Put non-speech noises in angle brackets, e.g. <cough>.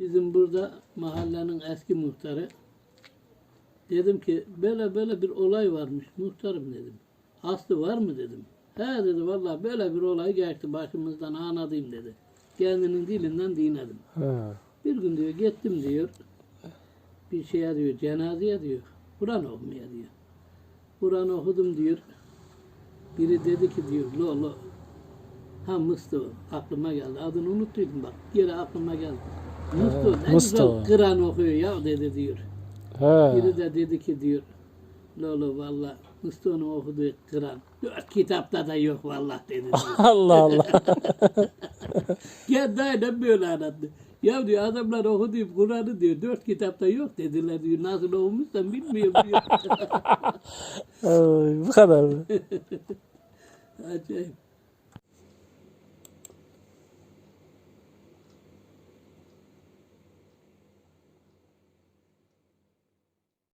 Bizim burada mahallenin eski muhtarı. Dedim ki böyle böyle bir olay varmış muhtarım dedim. Aslı var mı dedim. He dedi vallahi böyle bir olay geçti başımızdan anladım dedi. Kendinin dilinden dinledim. Ha. Bir gün diyor gittim diyor. Bir şeye diyor cenazeye diyor. Kur'an okumaya diyor. Kur'an okudum diyor. Biri dedi ki diyor lo lo. Ha Mustafa aklıma geldi. Adını unuttuydum bak. Geri aklıma geldi. Mustafa ne Mustafa. güzel Kur'an okuyor ya dedi diyor. Ha. Biri de dedi ki diyor. Lolo valla Mustafa'nın okuduğu Kur'an. Dört kitapta da yok valla dedi diyor. <laughs> Allah Allah. <laughs> Kendi aynen böyle anlattı. Ya diyor adamlar okuduğu Kur'an'ı diyor dört kitapta yok dediler diyor. Nasıl okumuşsan bilmiyorum diyor. <laughs> Ay, bu kadar mı? Acayip.